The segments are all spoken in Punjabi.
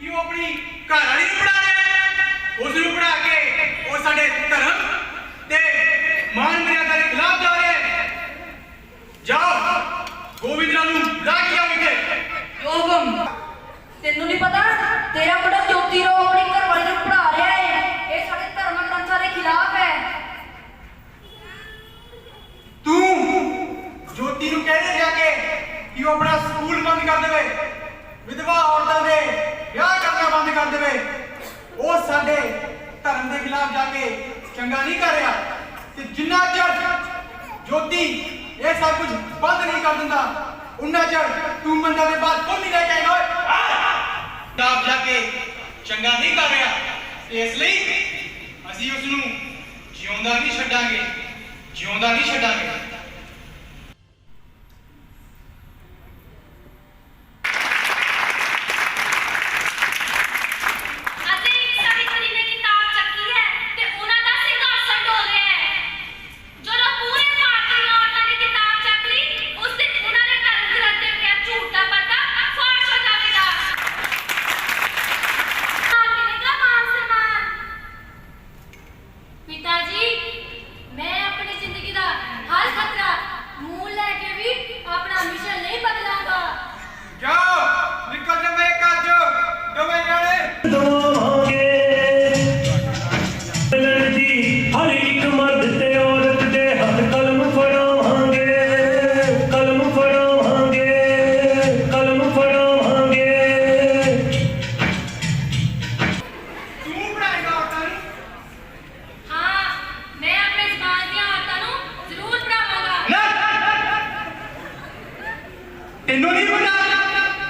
ਕਿ ਉਹ ਆਪਣੀ ਘਰ ਵਾਲੀ ਨੂੰ ਪੜਾ ਰਿਹਾ ਹੈ ਉਸ ਨੂੰ ਪੜਾ ਕੇ ਉਹ ਸਾਡੇ ਧਰਮ ਤੇ ਮਾਨ ਮਰਿਆਦਾ ਦੇ ਖਿਲਾਫ ਜਾ ਰਿਹਾ ਜਾਓ ਗੋਬਿੰਦ ਰਾਮ ਨੂੰ ਬੁਲਾ ਕੇ ਇੱਥੇ। ਯੋਗਮ ਤੈਨੂੰ ਨਹੀਂ ਪਤਾ ਤੇਰਾ ਮੁੰਡਾ ਜੋਤੀ ਰੋ ਆਪਣੀ ਘਰ ਵਾਲੀ ਨੂੰ ਪੜਾ ਰਿਹਾ ਹੈ। ਇਹ ਸਾਡੇ ਧਰਮ ਗ੍ਰੰਥਾਂ ਦੇ ਖਿਲਾਫ ਹੈ। ਤੂੰ ਜੋਤੀ ਨੂੰ ਕਹਿ ਦੇ ਜਾ ਕੇ ਕਿ ਉਹ ਆਪਣਾ ਸਕੂਲ ਬੰਦ ਕਰ ਦੇਵੇ। ਵਿਧਵਾ ਔਰਤਾਂ ਦੇ ਕਰਨਾ ਬੰਦ ਕਰ ਦੇਵੇ। ਉਹ ਸਾਡੇ ਧਰਮ ਦੇ ਖਿਲਾਫ ਜਾ ਕੇ ਚੰਗਾ ਨਹੀਂ ਕਰ ਰਿਹਾ। ਤੇ ਜਿੰਨਾ ਚਿਰ ਜੋਤੀ ਇਹ ਸਭ ਕੁਝ ਬੰਦ ਨਹੀਂ ਕਰ ਦਿੰਦਾ ਉਹਨਾਂ ਚਿਰ ਤੂੰ ਮੰਦਾ ਦੇ ਬਾਅਦ ਕੋਈ ਨਹੀਂ ਲੈ ਕੇ ਓਏ। ਆਪ ਜਾ ਕੇ ਚੰਗਾ ਨਹੀਂ ਕਰ ਰਿਹਾ। ਇਸ ਲਈ ਅਸੀਂ ਉਸ ਨੂੰ ਜਿਉਂਦਾ ਨਹੀਂ ਛੱਡਾਂਗੇ। ਜਿਉਂਦਾ ਨਹੀਂ ਛੱਡਾਂਗੇ।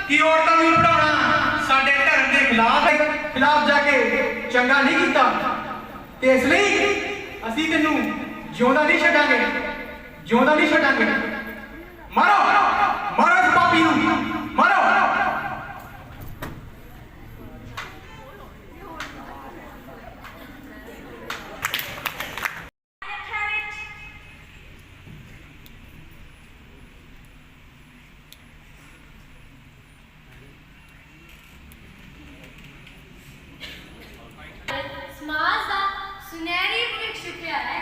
ਕਿ ਔਰਤਾਂ ਨੂੰ ਪੜਾਉਣਾ ਸਾਡੇ ਧਰਮ ਦੇ ਖਿਲਾਫ ਹੈ। ਖਿਲਾਫ ਜਾ ਕੇ ਚੰਗਾ ਨਹੀਂ ਕੀਤਾ। ਤੇ ਇਸ ਲਈ ਅਸੀਂ ਤੈਨੂੰ ਜਿਉਂਦਾ ਨਹੀਂ ਛੱਡਾਂਗੇ। ਜਿਉਂਦਾ ਨਹੀਂ ਛੱਡਾਂਗੇ। ਮਾਰੋ ਮਾਰੋ ਇਸ ਪਾਪੀ ਨੂੰ ਮਾਰੋ ਸਮਾਜ ਦਾ ਸੁਨਹਿਰੀ ਭਵਿੱਖ ਛੁਪਿਆ ਹੈ।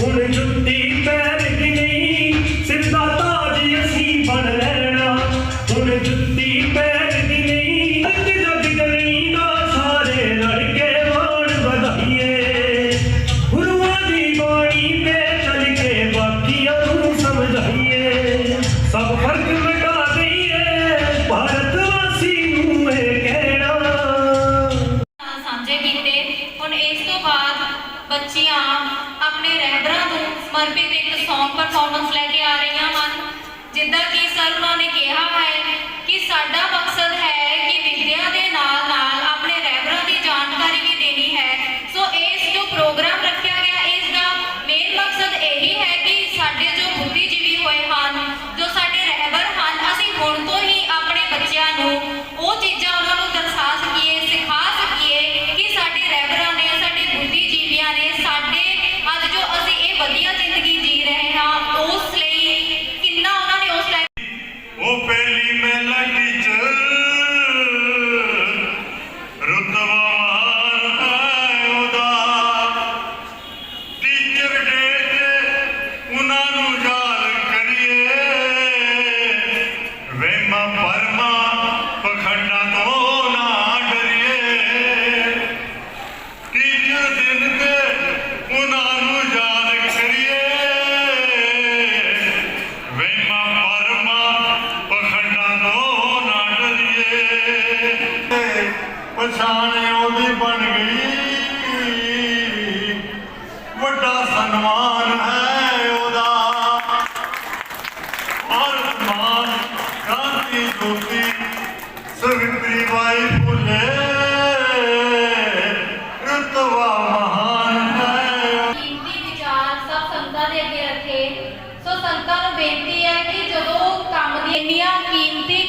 ਹੁਣ ਜੁੱਤੀ ਪੈਰ ਸਮਰਪਿਤ ਇੱਕ Song ਪਰਫਾਰਮੈਂਸ ਲੈ ਕੇ ਆ ਰਹੀਆਂ ਹਨ ਜਿੱਦਾਂ ਕਿ ਸਰ ਉਹਨਾਂ ਨੇ ਕਿਹਾ ਹੈ ਕਿ ਸਾਡਾ ਮਕਸਦ ਹੈ ਕਿ ਵਿਦਿਆ ਦੇ ਨਾਲ ਨਾਲ ਆਪਣੇ ਰਹਿਬਰਾਂ ਦੀ ਜਾਣਕਾਰੀ ਵੀ ਦੇਣੀ ਹੈ।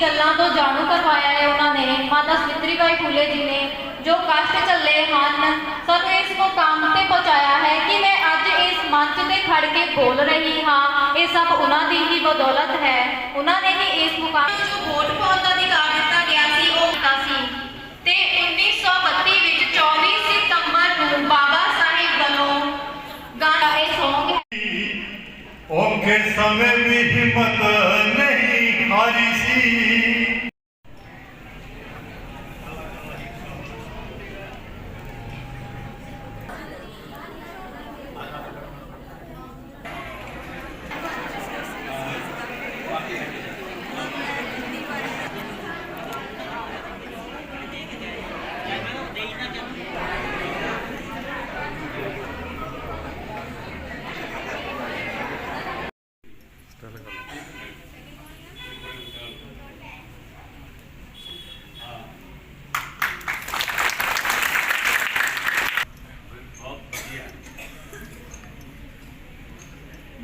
ਗੱਲਾਂ ਤੋਂ ਜਾਣੂ ਕਰਵਾਇਆ ਹੈ ਉਹਨਾਂ ਨੇ, ਮਾਤਾ ਸਮਿਤਰੀ ਬਾਈ ਫੂਲੇ ਜੀ ਨੇ, ਜੋ ਕਸ਼ਟ ਝੱਲੇ ਹਨ, ਸਾਨੂੰ ਇਸ ਮੁਕਾਮ ਤੇ ਪਹੁੰਚਾਇਆ ਹੈ ਕਿ ਮੈਂ ਅੱਜ ਇਸ ਮੰਚ ਤੇ ਖੜ ਕੇ ਬੋਲ ਰਹੀ ਹਾਂ। ਇਹ ਸਭ ਉਹਨਾਂ ਦੀ ਹੀ ਬਦੌਲਤ ਹੈ। ਉਹਨਾਂ ਨੇ ਹੀ ਇਸ ਮੁਕਾਮ ਜੋ ਵੋਟ ਪਾਉਣ ਦਾ ਅਧਿਕਾਰ ਦਿੱਤਾ ਸੀ। ਉਹ ਦਿੱਤਾ ਸੀ ਤੇ 1932 ਵਿੱਚ 24 ਸਤੰਬਰ ਨੂੰ ਬਾਬਾ ਸਾਹਿਬ ਵੱਲੋਂ ਗਾਣਾ ਇਹ ਸੌਂਗ ਹੈ। ਔਖੇ ਸਮੇਂ ਵੀ ਹਿੰਮਤ ਨਹੀਂ ਹਾਰੀ ਸੀ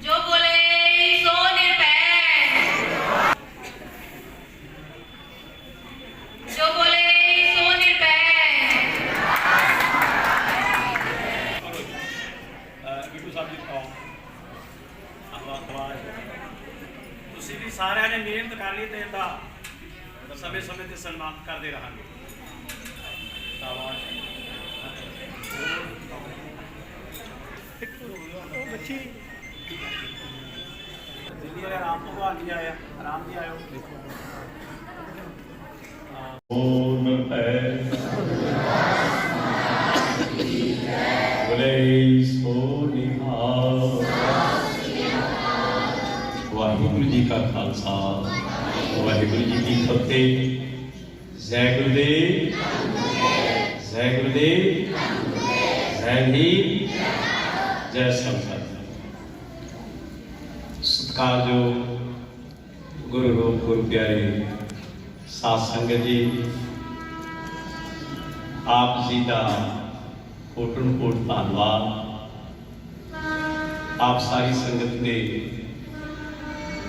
ਜੋ ਬੋਲੇ ਸੋ ਨਿਰਭੈ ਜੋ ਬੋਲੇ ਸੋ ਨਿਰਭੈ ਬਿੱਟੂ ਸਾਹਿਬ ਜੀ ਤੋਂ ਧੰਨਵਾਦ ਧੰਨਵਾਦ ਤੁਸੀਂ ਵੀ ਸਾਰਿਆਂ ਨੇ ਮਿਹਨਤ ਕਰ ਲਈ ਤੇ ਇਹਦਾ ਸਮੇਂ ਸਮੇਂ ਤੇ ਸਨਮਾਨ ਕਰਦੇ ਰਹਾਂਗੇ ਧੰਨਵਾਦ ਉਹ ਬੱਚੀ ਦਿੱਲੀ ਵਾਲੇ ਆਰਾਮ ਤੋਂ ਬਾਹਰ ਨਹੀਂ ਆਇਆ ਆਰਾਮ ਜੀ ਆਇਓ ਓਮ ਹੈ ਬਲੇ ਸੋ ਨਿਹਾਲ ਵਾਹਿਗੁਰੂ ਜੀ ਕਾ ਖਾਲਸਾ ਵਾਹਿਗੁਰੂ ਜੀ ਕੀ ਫਤਿਹ। ਜੈ ਗੁਰਦੇਵ। ਜੈ ਗੁਰਦੇਵ। ਜੈ ਹੀਰ ਜੈ ਸੰਸਾਰ ਸਤਿਕਾਰਯੋਗ ਗੁਰੂ ਰੂਪ ਗੁਰੂ ਪਿਆਰੇ ਸਾਧ ਸੰਗਤ ਜੀ, ਆਪ ਜੀ ਦਾ ਕੋਟਨ ਕੋਟ ਧੰਨਵਾਦ। ਆਪ ਸਾਰੀ ਸੰਗਤ ਨੇ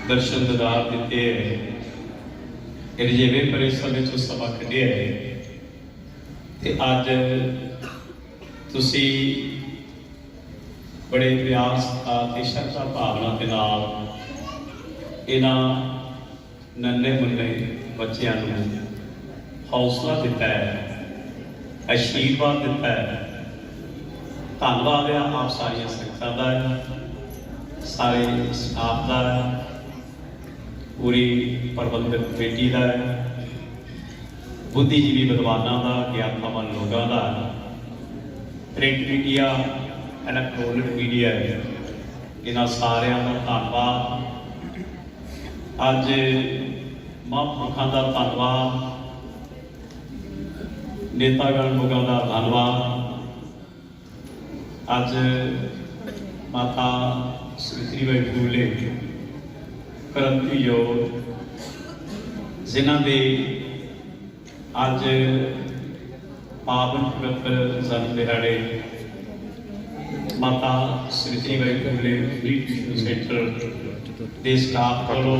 ਦਰਸ਼ਨ ਦਿਦਾਰ ਦਿੱਤੇ ਹੈ। ਇਹ ਜਿਵੇਂ ਪਰੇ ਸਭਾ ਕੱਢਿਆ ਹੈ, ਤੇ ਅੱਜ ਤੁਸੀਂ ਬੜੇ ਪਿਆਰ, ਸਤਿਕਾਰ ਤੇ ਸ਼ਰਧਾ ਭਾਵਨਾ ਦੇ ਨਾਲ ਇਹਨਾਂ ਨੰਨੇ ਮੁੰਨੇ ਬੱਚਿਆਂ ਨੂੰ ਹੌਸਲਾ ਦਿੱਤਾ ਹੈ, ਅਸ਼ੀਰਵਾਦ ਦਿੱਤਾ ਹੈ। ਧੰਨਵਾਦ ਹੈ ਆਪ ਸਾਰੀਆਂ ਸੰਗਤਾਂ ਦਾ, ਸਾਰੇ ਸਟਾਫ ਦਾ। ਪੂਰੀ ਪ੍ਰਬੰਧਕ ਕਮੇਟੀ ਦਾ ਬੁੱਧੀਜੀਵੀ ਵਿਦਵਾਨਾਂ ਦਾ ਗਿਆਨਵਾਨ ਲੋਕਾਂ ਦਾ। ਪ੍ਰਿੰਟ ਮੀਡੀਆ ਇਲੈਕਟ੍ਰੋਨਿਕ ਮੀਡੀਆ ਇਹਨਾਂ ਸਾਰਿਆਂ ਦਾ ਧੰਨਵਾਦ। ਅੱਜ ਮਹਾਂਪੁਰਖਾਂ ਦਾ ਧੰਨਵਾਦ। ਨੇਤਾਗਣ ਲੋਕਾਂ ਦਾ ਧੰਨਵਾਦ। ਅੱਜ ਮਾਤਾ ਸੁਤਰੀ ਬਾਈ ਫੂਲੇ ਕਰੰਤੀ ਜੋ ਜਿਨ੍ਹਾਂ ਦੇ ਅੱਜ ਪਾਵਨ ਪਵਿੱਤਰ ਜਨਮ ਦਿਹਾੜੇ ਮਾਤਾ ਫੂਲੇ ਫ੍ਰੀ ਟਿਊਸ਼ਨ ਸੈਂਟਰ ਦੇ ਸਟਾਫ ਵੱਲੋਂ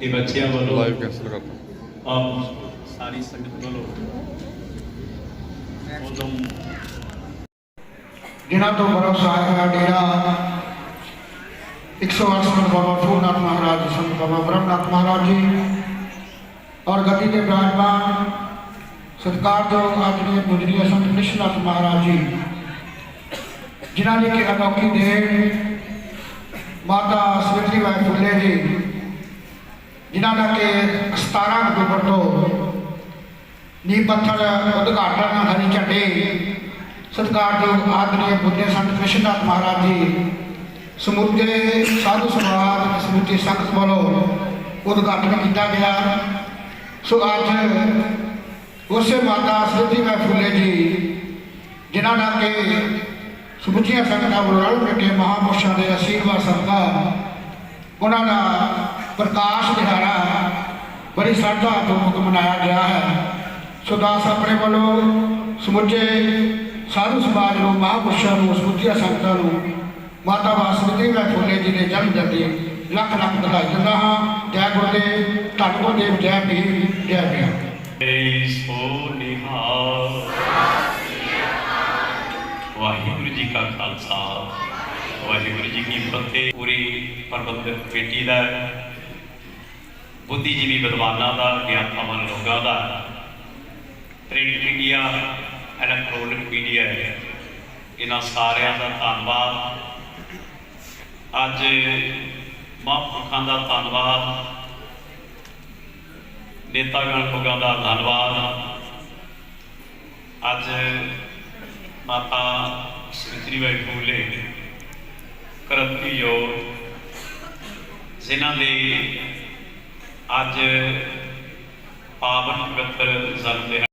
ਤੇ ਬੱਚਿਆਂ ਵੱਲੋਂ ਲਾਈਵ ਕੈਂਸਲ ਕਰਤਾ ਆਪ ਸਾਰੀ ਸੰਗਤ ਵੱਲੋਂ ਉਦੋਂ ਜਿਨ੍ਹਾਂ ਤੋਂ ਭਰੋਸਾ ਹੈ ਡੇਰਾ 108 ਸੰਤ ਬਾਬਾ ਫੂਲਨਾਥ ਮਹਾਰਾਜ, ਸੰਤ ਬਾਬਾ ਬ੍ਰਹਮਨਾਥ ਮਹਾਰਾਜ ਜੀ ਔਰ ਗੱਦੀ ਦੇ ਬਿਰਾਜਮਾਨ ਸਤਿਕਾਰਯੋਗ ਆਦਰਣੀय ਗੁਜਰੀ ਸੰਤ ਕ੍ਰਿਸ਼ਨਾਥ ਮਹਾਰਾਜ ਜੀ, ਜਿਨ੍ਹਾਂ ਦੀ ਕਿ ਅਨੋਖੀ ਦੇਣ ਮਾਤਾ ਸਵਿਤਰੀ ਬਾਈ ਫੁੱਲੇ ਜੀ, ਜਿਨ੍ਹਾਂ ਦਾ ਕਿ 17 ਅਕਤੂਬਰ ਤੋਂ ਨੀਂਹ ਪੱਥਰ ਉਦਘਾਟਨ ਹਰੀ ਝੰਡੇ ਸਤਿਕਾਰਯੋਗ ਆਦਰਣੀय ਬੁੱਧੇ ਸੰਤ ਕ੍ਰਿਸ਼ਨਨਾਥ ਮਹਾਰਾਜ ਜੀ ਸਮੁੱਚੇ ਸਾਧੂ ਸਮਾਜ, ਸਮੁੱਚੀ ਸੰਗਤ ਵੱਲੋਂ ਉਦਘਾਟਨ ਕੀਤਾ ਗਿਆ। ਸੋ ਅੱਜ ਉਸੇ ਮਾਤਾ ਸਿੱਧੀ ਮੈਂ ਫੁੱਲੇ ਜੀ, ਜਿਨ੍ਹਾਂ ਦਾ ਕਿ ਸਮੁੱਚੀਆਂ ਸੰਗਤਾਂ ਵੱਲੋਂ ਰਲ ਮਿਲ ਕੇ ਮਹਾਂਪੁਰਸ਼ਾਂ ਦੇ ਅਸ਼ੀਰਵਾਦ ਸਦਕਾ ਉਹਨਾਂ ਦਾ ਪ੍ਰਕਾਸ਼ ਦਿਹਾੜਾ ਬੜੀ ਸ਼ਰਧਾ ਤੋਂ ਮਨਾਇਆ ਗਿਆ ਹੈ। ਸੋ ਦਾਸ ਆਪਣੇ ਵੱਲੋਂ ਸਮੁੱਚੇ ਸਾਧੂ ਸਮਾਜ ਨੂੰ, ਮਹਾਂਪੁਰਸ਼ਾਂ ਨੂੰ, ਸਮੁੱਚੀਆਂ ਸੰਗਤਾਂ ਨੂੰ ਮਾਤਾ ਵਾਸਮਤੀ ਮੈਂ ਫੁੱਲੇ ਜੀ ਦੇ ਜਨਮ ਦਿਨ ਲੱਖ ਲੱਖ ਵਧਾਈ ਦਿੰਦਾ ਹਾਂ। ਜੈ ਗੁਰਦੇਵ, ਧੰਨ ਗੁਰਦੇਵ, ਜੈ ਭੀਮ ਜੈ ਭੀਮ। ਸੋ ਨਿਹਾਲ। ਵਾਹਿਗੁਰੂ ਜੀ ਕਾ ਖਾਲਸਾ। ਵਾਹਿਗੁਰੂ ਜੀ ਕੀ ਫਤਿਹ। ਪੂਰੀ ਪ੍ਰਬੰਧਕ ਕਮੇਟੀ ਦਾ, ਬੁੱਧੀਜੀਵੀ ਵਿਦਵਾਨਾਂ ਦਾ ਗਿਆਨਵਾਨ ਲੋਕਾਂ ਦਾ। ਪ੍ਰਿੰਟ ਮੀਡੀਆ ਇਲੈਕਟ੍ਰੋਨਿਕ ਮੀਡੀਆ ਇਹਨਾਂ ਸਾਰਿਆਂ ਦਾ ਧੰਨਵਾਦ। ਅੱਜ ਮਹਾਂਪੁਰਖਾਂ ਦਾ ਧੰਨਵਾਦ ਨੇਤਾ ਲੋਕਾਂ ਦਾ ਧੰਨਵਾਦ। ਅੱਜ ਮਾਤਾ ਸ੍ਰੀ ਬਾਈ ਫੂਲੇ ਕਰਤੀ ਜੋ ਜਿਨ੍ਹਾਂ ਦੇ ਅੱਜ ਪਾਵਨ ਪਵਿੱਤਰ ਜਨਮ